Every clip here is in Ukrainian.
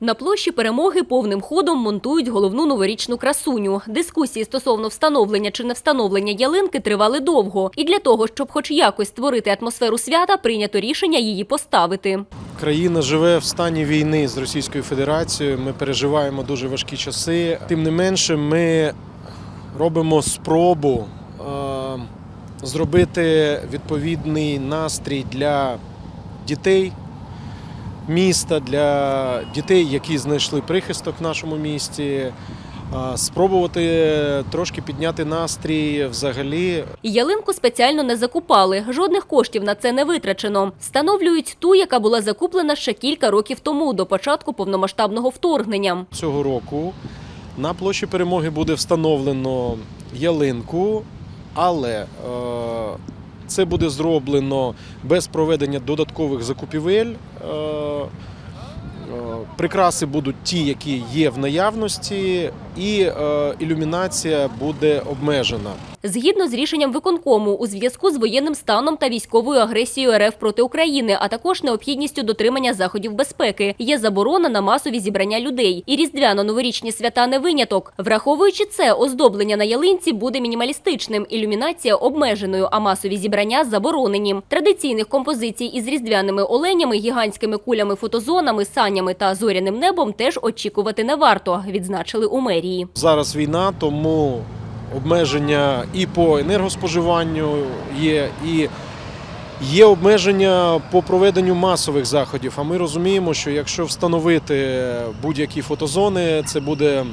На площі перемоги повним ходом монтують головну новорічну красуню. Дискусії стосовно встановлення чи не встановлення ялинки тривали довго. І для того, щоб хоч якось створити атмосферу свята, прийнято рішення її поставити. Країна живе в стані війни з Російською Федерацією. Ми переживаємо дуже важкі часи. Тим не менше, ми робимо спробу е, зробити відповідний настрій для дітей міста, для дітей, які знайшли прихисток в нашому місті. Спробувати трошки підняти настрій взагалі Ялинку спеціально не закупали. Жодних коштів на це не витрачено. Встановлюють ту, яка була закуплена ще кілька років тому, до початку повномасштабного вторгнення. цього року на площі перемоги буде встановлено ялинку, але е, це буде зроблено без проведення додаткових закупівель. Е, е, Прикраси будуть ті, які є в наявності, і е, ілюмінація буде обмежена. Згідно з рішенням виконкому, у зв'язку з воєнним станом та військовою агресією РФ проти України, а також необхідністю дотримання заходів безпеки, є заборона на масові зібрання людей. І різдвяно-новорічні свята не виняток. Враховуючи це, оздоблення на ялинці буде мінімалістичним, ілюмінація обмеженою, а масові зібрання заборонені. Традиційних композицій із різдвяними оленями, гігантськими кулями, фотозонами, санями та зоряним небом теж очікувати не варто, відзначили у мерії. Зараз війна, тому обмеження і по енергоспоживанню є, і є обмеження по проведенню масових заходів. А ми розуміємо, що якщо встановити будь-які фотозони, це буде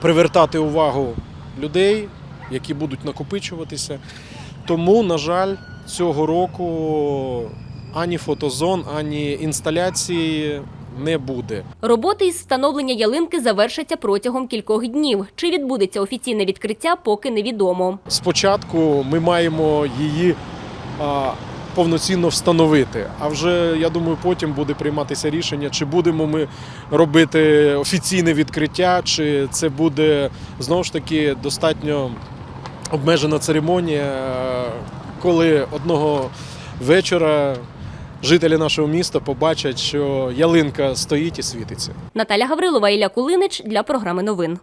привертати увагу людей, які будуть накопичуватися. Тому, на жаль, цього року ані фотозон, ані інсталяції не буде. Роботи із встановлення ялинки завершаться протягом кількох днів. Чи відбудеться офіційне відкриття, поки невідомо. Спочатку ми маємо її повноцінно встановити. А вже я думаю, потім буде прийматися рішення, чи будемо ми робити офіційне відкриття, чи це буде знову ж таки достатньо обмежена церемонія, е, коли одного вечора. Жителі нашого міста побачать, що ялинка стоїть і світиться. Наталя Гаврилова, Ілля Кулинич для програми новин.